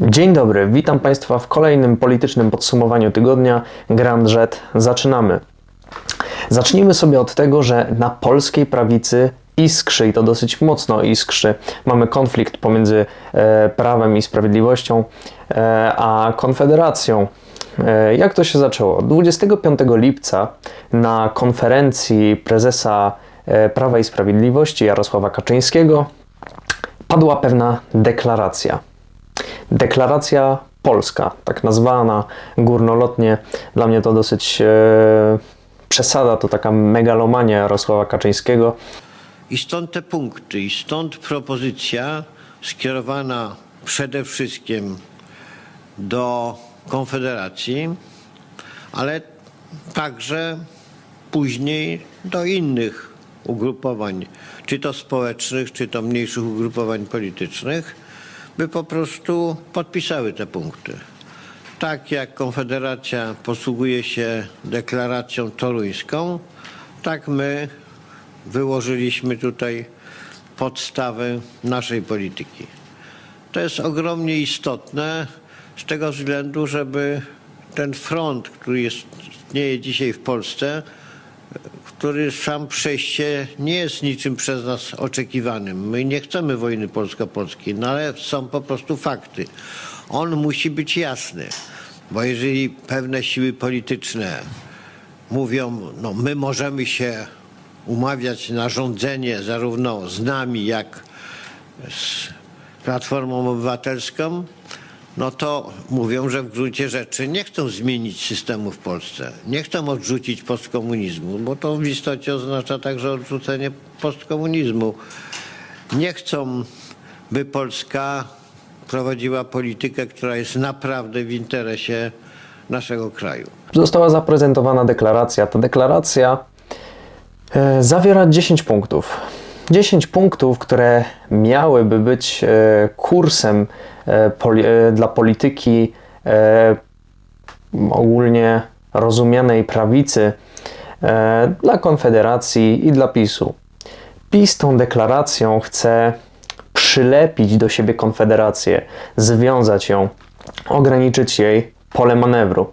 Dzień dobry, witam Państwa w kolejnym politycznym podsumowaniu tygodnia Grand Jet. Zaczynamy. Zacznijmy sobie od tego, że na polskiej prawicy iskrzy i to dosyć mocno iskrzy. Mamy konflikt pomiędzy e, prawem i sprawiedliwością e, a Konfederacją. E, jak to się zaczęło? 25 lipca na konferencji prezesa e, Prawa i Sprawiedliwości Jarosława Kaczyńskiego padła pewna deklaracja. Deklaracja polska, tak nazwana górnolotnie. Dla mnie to dosyć e, przesada, to taka megalomania Jarosława Kaczyńskiego. I stąd te punkty, i stąd propozycja skierowana przede wszystkim do Konfederacji, ale także później do innych ugrupowań, czy to społecznych, czy to mniejszych ugrupowań politycznych, by po prostu podpisały te punkty. Tak jak Konfederacja posługuje się deklaracją toruńską, tak my wyłożyliśmy tutaj podstawy naszej polityki. To jest ogromnie istotne z tego względu, żeby ten front, który istnieje dzisiaj w Polsce, który sam przejście nie jest niczym przez nas oczekiwanym. My nie chcemy wojny polsko-polskiej, no ale są po prostu fakty. On musi być jasny, bo jeżeli pewne siły polityczne mówią, no my możemy się umawiać na rządzenie zarówno z nami, jak z Platformą Obywatelską, no to mówią, że w gruncie rzeczy nie chcą zmienić systemu w Polsce. Nie chcą odrzucić postkomunizmu, bo to w istocie oznacza także odrzucenie postkomunizmu. Nie chcą, by Polska prowadziła politykę, która jest naprawdę w interesie naszego kraju. Została zaprezentowana deklaracja. Ta deklaracja e, zawiera 10 punktów. 10 punktów, które miałyby być e, kursem e, e, dla polityki ogólnie rozumianej prawicy dla Konfederacji i dla PiSu. PiS tą deklaracją chce przylepić do siebie Konfederację, związać ją, ograniczyć jej pole manewru.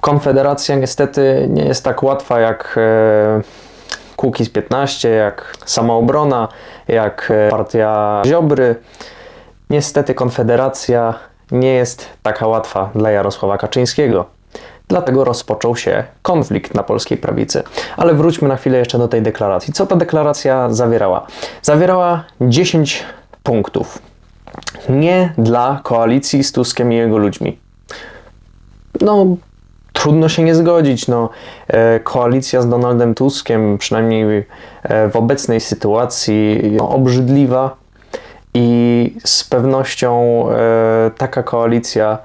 Konfederacja niestety nie jest tak łatwa jak Kukiz 15, jak Samoobrona, jak e, partia Ziobry. Niestety Konfederacja nie jest taka łatwa dla Jarosława Kaczyńskiego. Dlatego rozpoczął się konflikt na polskiej prawicy. Ale wróćmy na chwilę jeszcze do tej deklaracji. Co ta deklaracja zawierała? Zawierała 10 punktów. Nie dla koalicji z Tuskiem i jego ludźmi no, trudno się nie zgodzić. No, e, koalicja z Donaldem Tuskiem, przynajmniej e, w obecnej sytuacji, no, obrzydliwa i z pewnością e, taka koalicja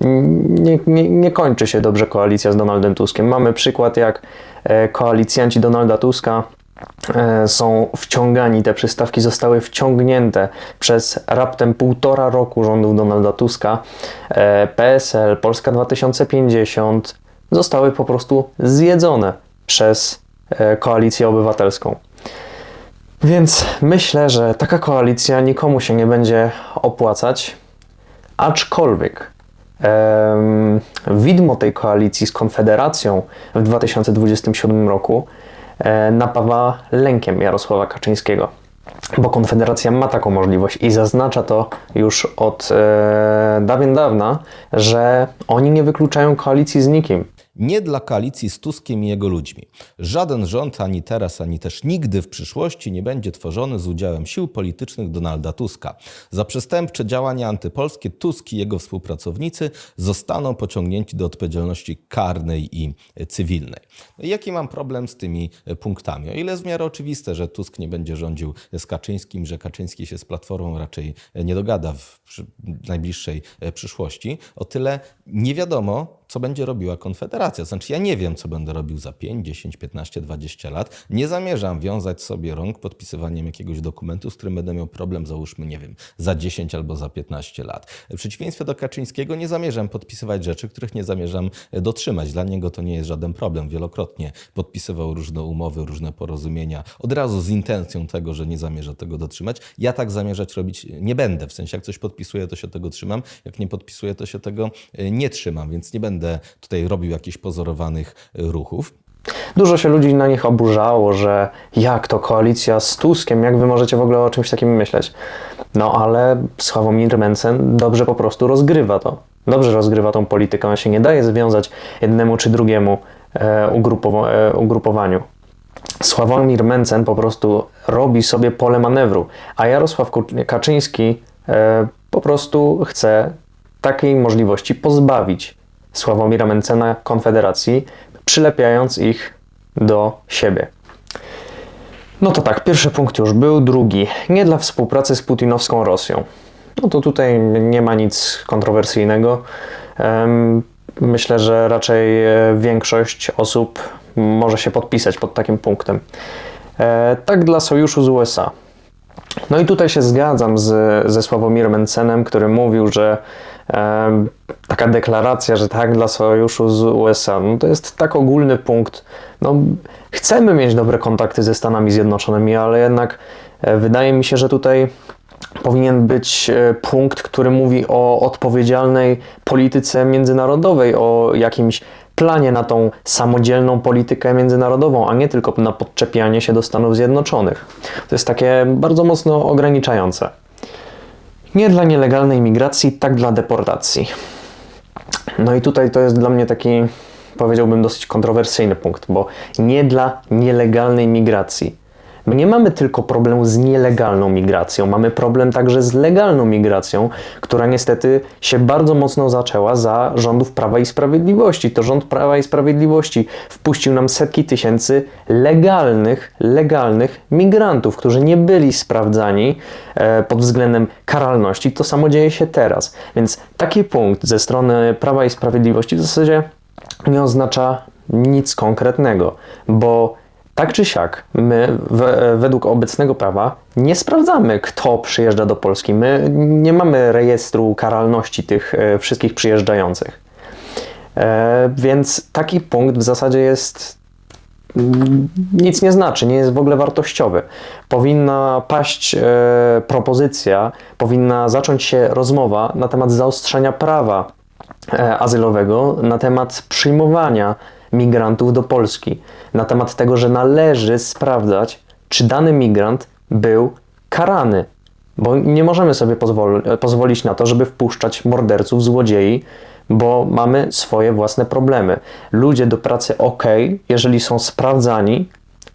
nie, nie, nie kończy się dobrze koalicja z Donaldem Tuskiem. Mamy przykład, jak koalicjanci Donalda Tuska są wciągani, te przystawki zostały wciągnięte przez raptem półtora roku rządów Donalda Tuska. E, PSL, Polska 2050 zostały po prostu zjedzone przez e, koalicję obywatelską. Więc myślę, że taka koalicja nikomu się nie będzie opłacać, aczkolwiek em, widmo tej koalicji z Konfederacją w 2027 roku e, napawa lękiem Jarosława Kaczyńskiego. Bo Konfederacja ma taką możliwość i zaznacza to już od e, dawien dawna, że oni nie wykluczają koalicji z nikim. Nie dla koalicji z Tuskiem i jego ludźmi. Żaden rząd ani teraz, ani też nigdy w przyszłości nie będzie tworzony z udziałem sił politycznych Donalda Tuska. Za przestępcze działania antypolskie Tusk i jego współpracownicy zostaną pociągnięci do odpowiedzialności karnej i cywilnej. No jaki mam problem z tymi punktami? O ile jest w miarę oczywiste, że Tusk nie będzie rządził z Kaczyńskim, że Kaczyński się z Platformą raczej nie dogada w najbliższej przyszłości, o tyle nie wiadomo, co będzie robiła Konfederacja. Znaczy, ja nie wiem, co będę robił za 5, 10, 15, 20 lat. Nie zamierzam wiązać sobie rąk podpisywaniem jakiegoś dokumentu, z którym będę miał problem, załóżmy, nie wiem, za 10 albo za 15 lat. W przeciwieństwie do Kaczyńskiego nie zamierzam podpisywać rzeczy, których nie zamierzam e, dotrzymać. Dla niego to nie jest żaden problem. Wielokrotnie podpisywał różne umowy, różne porozumienia, od razu z intencją tego, że nie zamierza tego dotrzymać. Ja tak zamierzać robić nie będę. W sensie, jak coś podpisuję, to się tego trzymam. Jak nie podpisuję, to się tego e, nie trzymam, więc nie będę tutaj robił jakichś pozorowanych e, ruchów. Dużo się ludzi na nich oburzało, że jak to koalicja z Tuskiem, jak wy możecie w ogóle o czymś takim myśleć? No ale Sławomir Mencen dobrze po prostu rozgrywa to. Dobrze rozgrywa tą politykę, on się nie daje związać jednemu czy drugiemu e, e, ugrupowaniu. Sławomir Mencen po prostu robi sobie pole manewru, a Jarosław Kaczyński e, po prostu chce takiej możliwości pozbawić Sławomira Mencena Konfederacji, przylepiając ich do siebie. No to tak, pierwszy punkt już był, drugi. Nie dla współpracy z putinowską Rosją. No to tutaj nie ma nic kontrowersyjnego. Myślę, że raczej e, większość osób może się podpisać pod takim punktem. E, Tak dla sojuszu z USA. No i tutaj się zgadzam z, ze Sławomirem Mencenem, który mówił, że taka deklaracja, że tak dla sojuszu z USA, no to jest tak ogólny punkt. No, chcemy mieć dobre kontakty ze Stanami Zjednoczonymi, ale jednak e, wydaje mi się, że tutaj powinien być e, punkt, który mówi o odpowiedzialnej polityce międzynarodowej, o jakimś planie na tą samodzielną politykę międzynarodową, a nie tylko na podczepianie się do Stanów Zjednoczonych. To jest takie bardzo mocno ograniczające. Nie dla nielegalnej migracji, tak dla deportacji. No i tutaj to jest dla mnie taki, powiedziałbym, dosyć kontrowersyjny punkt, bo nie dla nielegalnej migracji. My nie mamy tylko problemu z nielegalną migracją, mamy problem także z legalną migracją, która niestety się bardzo mocno zaczęła za rządów Prawa i Sprawiedliwości. To rząd Prawa i Sprawiedliwości wpuścił nam setki tysięcy legalnych, legalnych migrantów, którzy nie byli sprawdzani e, pod względem karalności. To samo dzieje się teraz. Więc taki punkt ze strony Prawa i Sprawiedliwości w zasadzie nie oznacza nic konkretnego, bo tak czy siak, my we, według obecnego prawa nie sprawdzamy, kto przyjeżdża do Polski. My nie mamy rejestru karalności tych e, wszystkich przyjeżdżających. E, więc taki punkt w zasadzie jest mm, nic nie znaczy, nie jest w ogóle wartościowy. Powinna paść e, propozycja, powinna zacząć się rozmowa na temat zaostrzenia prawa e, azylowego, na temat przyjmowania migrantów do Polski, na temat tego, że należy sprawdzać, czy dany migrant był karany. Bo nie możemy sobie pozwol- pozwolić na to, żeby wpuszczać morderców, złodziei, bo mamy swoje własne problemy. Ludzie do pracy ok, jeżeli są sprawdzani,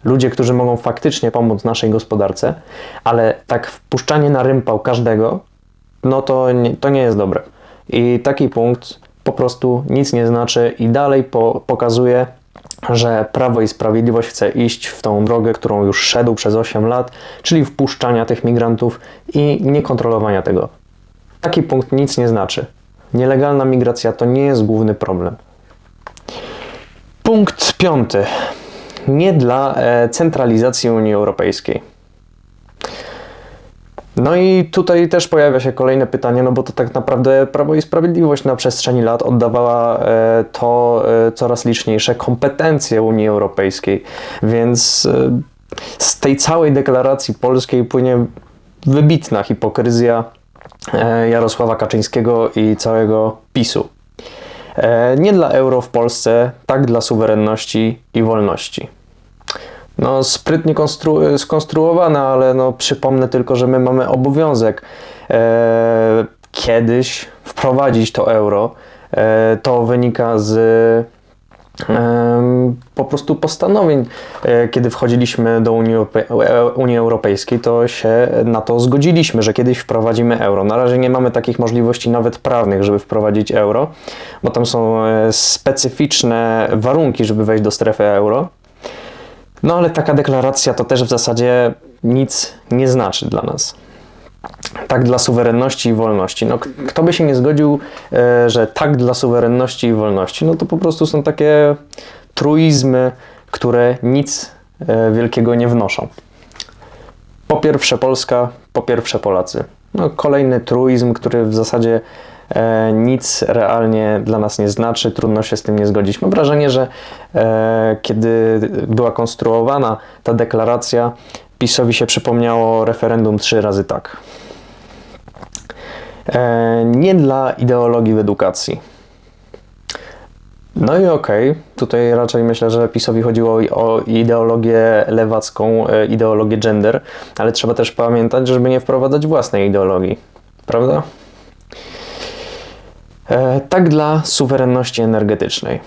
ludzie, którzy mogą faktycznie pomóc naszej gospodarce, ale tak wpuszczanie na rympał każdego, no to nie, to nie jest dobre. I taki punkt po prostu nic nie znaczy i dalej po, pokazuje, że Prawo i Sprawiedliwość chce iść w tą drogę, którą już szedł przez 8 lat, czyli wpuszczania tych migrantów i niekontrolowania tego. Taki punkt nic nie znaczy. Nielegalna migracja to nie jest główny problem. Punkt piąty. Nie dla e, centralizacji Unii Europejskiej. No i tutaj też pojawia się kolejne pytanie, no bo to tak naprawdę Prawo i Sprawiedliwość na przestrzeni lat oddawała e, to e, coraz liczniejsze kompetencje Unii Europejskiej, więc e, z tej całej deklaracji polskiej płynie wybitna hipokryzja Jarosława Kaczyńskiego i całego PiSu. Nie dla euro w Polsce, tak dla suwerenności i wolności. No, sprytnie konstru- skonstruowane, ale no, przypomnę tylko, że my mamy obowiązek e, kiedyś wprowadzić to euro. E, to wynika z em, po prostu postanowień. E, Kiedy wchodziliśmy do Unii, e, Unii Europejskiej, to się na to zgodziliśmy, że kiedyś wprowadzimy euro. Na razie nie mamy takich możliwości nawet prawnych, żeby wprowadzić euro, bo tam są e, specyficzne warunki, żeby wejść do strefy euro. No ale taka deklaracja to też w zasadzie nic nie znaczy dla nas. tak dla suwerenności i wolności. No, kto by się nie zgodził, e, że tak dla suwerenności i wolności? No to po prostu są takie truizmy, które nic e, wielkiego nie wnoszą. Po pierwsze Polska, po pierwsze Polacy. No, kolejny truizm, który w zasadzie nic realnie dla nas nie znaczy, trudno się z tym nie zgodzić. Mam wrażenie, że e, kiedy była konstruowana ta deklaracja, PiSowi się przypomniało referendum trzy razy tak. E, nie dla ideologii w edukacji. No i okej, tutaj raczej myślę, że PiSowi chodziło o ideologię lewacką, e, ideologię gender, ale trzeba też pamiętać, żeby nie wprowadzać własnej ideologii, prawda? E, tak dla suwerenności energetycznej.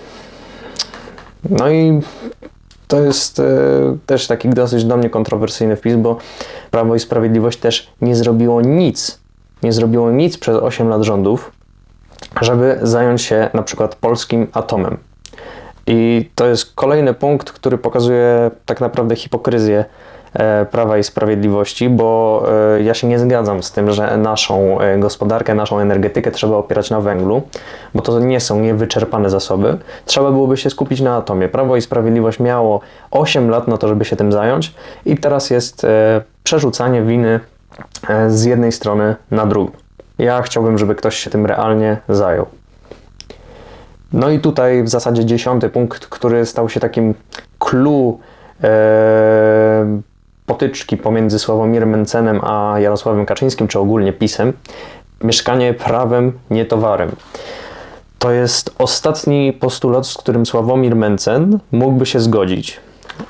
No i to jest e, też taki dosyć dla mnie kontrowersyjny wpis, bo Prawo i Sprawiedliwość też nie zrobiło nic, nie zrobiło nic przez 8 lat rządów, żeby zająć się na przykład polskim atomem. I to jest kolejny punkt, który pokazuje tak naprawdę hipokryzję Prawa i Sprawiedliwości, bo e, ja się nie zgadzam z tym, że naszą e, gospodarkę, naszą energetykę trzeba opierać na węglu, bo to nie są niewyczerpane zasoby. Trzeba byłoby się skupić na atomie. Prawo i Sprawiedliwość miało 8 lat na to, żeby się tym zająć i teraz jest e, przerzucanie winy e, z jednej strony na drugą. Ja chciałbym, żeby ktoś się tym realnie zajął. No i tutaj w zasadzie dziesiąty punkt, który stał się takim clue e, potyczki pomiędzy Sławomirem Mencenem a Jarosławem Kaczyńskim, czy ogólnie PiSem. Mieszkanie prawem, nie towarem. To jest ostatni postulat, z którym Sławomir Mencen mógłby się zgodzić.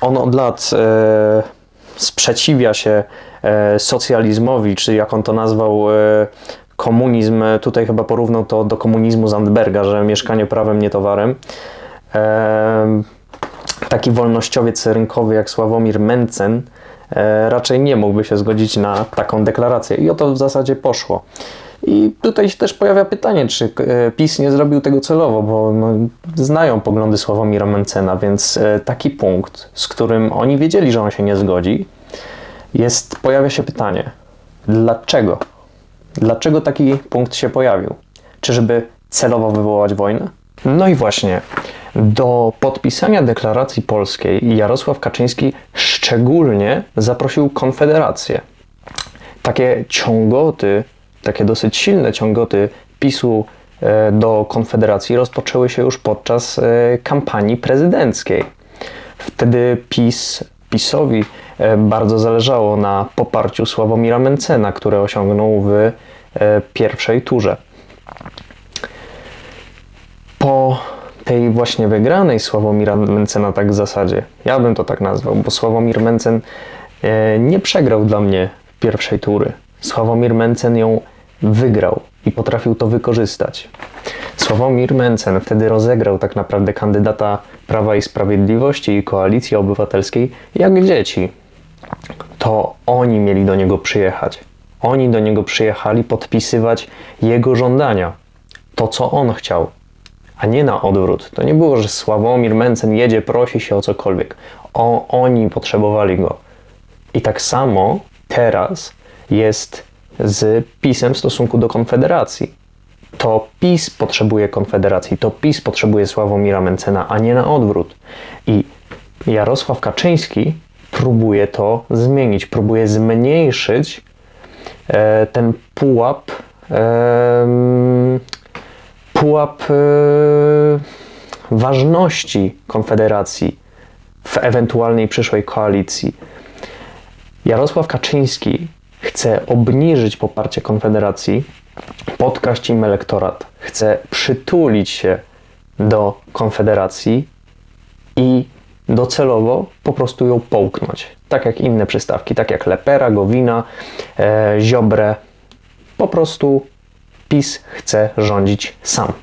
On od lat e, sprzeciwia się e, socjalizmowi, czy jak on to nazwał, e, komunizm. Tutaj chyba porównał to do komunizmu Zandberga, że mieszkanie prawem, nie towarem. E, taki wolnościowiec rynkowy jak Sławomir Mencen raczej nie mógłby się zgodzić na taką deklarację. I o to w zasadzie poszło. I tutaj się też pojawia pytanie, czy e, PiS nie zrobił tego celowo, bo no, znają poglądy Sławomira Mencena, więc e, taki punkt, z którym oni wiedzieli, że on się nie zgodzi, jest, pojawia się pytanie, dlaczego? Dlaczego taki punkt się pojawił? Czy żeby celowo wywołać wojnę? No i właśnie, do podpisania deklaracji polskiej Jarosław Kaczyński szczególnie zaprosił Konfederację. Takie ciągoty, takie dosyć silne ciągoty PiSu e, do Konfederacji rozpoczęły się już podczas e, kampanii prezydenckiej. Wtedy PiS, PiSowi e, bardzo zależało na poparciu Sławomira Mencena, które osiągnął w pierwszej turze. Po tej właśnie wygranej Sławomira Mencena, tak w zasadzie, ja bym to tak nazwał, bo Sławomir Mencen e, nie przegrał dla mnie pierwszej tury. Sławomir Mencen ją wygrał i potrafił to wykorzystać. Sławomir Mencen wtedy rozegrał tak naprawdę kandydata Prawa i Sprawiedliwości i Koalicji Obywatelskiej jak dzieci. To oni mieli do niego przyjechać. Oni do niego przyjechali podpisywać jego żądania. To, co on chciał a nie na odwrót. To nie było, że Sławomir Mencen jedzie, prosi się o cokolwiek. O, oni potrzebowali go. I tak samo teraz jest z PiSem w stosunku do Konfederacji. To PiS potrzebuje Konfederacji, to PiS potrzebuje Sławomira Mencena, a nie na odwrót. I Jarosław Kaczyński próbuje to zmienić, próbuje zmniejszyć e, ten pułap em, pułap e, ważności Konfederacji w ewentualnej przyszłej koalicji. Jarosław Kaczyński chce obniżyć poparcie Konfederacji, podkraść im elektorat, chce przytulić się do Konfederacji i docelowo po prostu ją połknąć. Tak jak inne przystawki, tak jak Lepera, Gowina, e, Ziobrę. Po prostu PiS chce rządzić sam.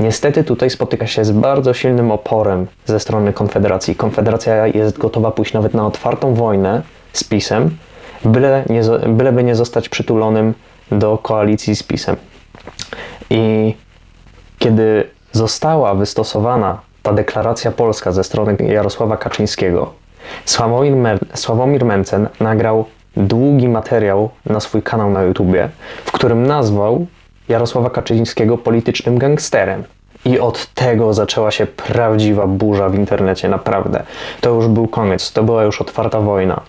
Niestety tutaj spotyka się z bardzo silnym oporem ze strony Konfederacji. Konfederacja jest gotowa pójść nawet na otwartą wojnę z PiSem, byle nie, byleby nie zostać przytulonym do koalicji z PiSem. I kiedy została wystosowana ta deklaracja polska ze strony Jarosława Kaczyńskiego, Sławomir, Mer- Sławomir Mencen nagrał długi materiał na swój kanał na YouTubie, w którym nazwał Jarosława Kaczyńskiego politycznym gangsterem. I od tego zaczęła się prawdziwa burza w internecie, naprawdę. To już był koniec, to była już otwarta wojna.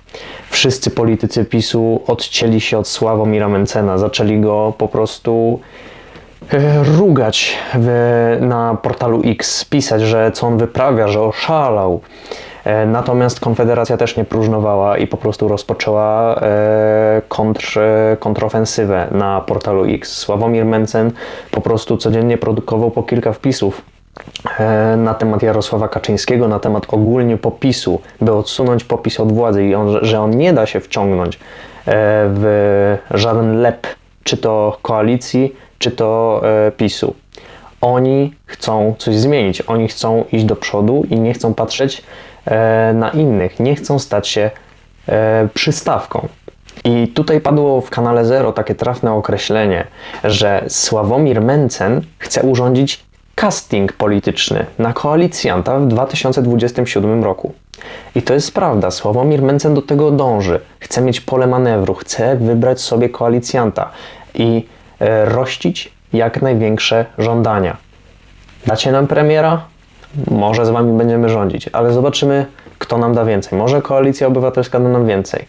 Wszyscy politycy PiSu odcięli się od Sławomira Mencena, zaczęli go po prostu e, rugać w, na portalu X, pisać, że co on wyprawia, że oszalał. E, Natomiast Konfederacja też nie próżnowała i po prostu rozpoczęła e, kontr, e, kontrofensywę na portalu X. Sławomir Mencen po prostu codziennie produkował po kilka wpisów na temat Jarosława Kaczyńskiego, na temat ogólnie popisu, by odsunąć popis od władzy i on, że on nie da się wciągnąć w żaden lep, czy to koalicji, czy to PiSu. Oni chcą coś zmienić, oni chcą iść do przodu i nie chcą patrzeć na innych, nie chcą stać się e, przystawką. I tutaj padło w kanale Zero takie trafne określenie, że Sławomir Mencen chce urządzić casting polityczny na koalicjanta w 2027 roku. I to jest prawda, Sławomir Mencen do tego dąży. Chce mieć pole manewru, chce wybrać sobie koalicjanta i e, rościć jak największe żądania. Dacie nam premiera? Może z wami będziemy rządzić, ale zobaczymy, kto nam da więcej. Może koalicja obywatelska da nam więcej.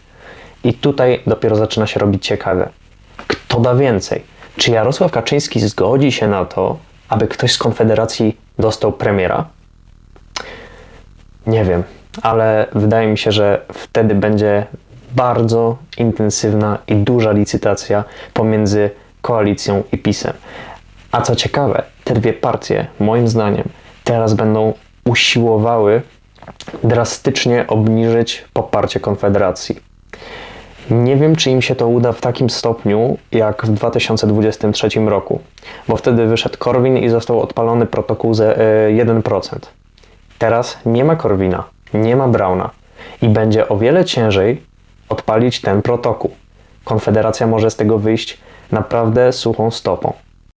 I tutaj dopiero zaczyna się robić ciekawe. Kto da więcej? Czy Jarosław Kaczyński zgodzi się na to, aby ktoś z Konfederacji dostał premiera? Nie wiem, ale wydaje mi się, że wtedy będzie bardzo intensywna i duża licytacja pomiędzy koalicją i PiSem. A co ciekawe, te dwie partie, moim zdaniem, teraz będą usiłowały drastycznie obniżyć poparcie Konfederacji. Nie wiem, czy im się to uda w takim stopniu, jak w 2023 roku, bo wtedy wyszedł Korwin i został odpalony protokół ze e, 1%. Teraz nie ma Korwina, nie ma Brauna i będzie o wiele ciężej odpalić ten protokół. Konfederacja może z tego wyjść naprawdę suchą stopą.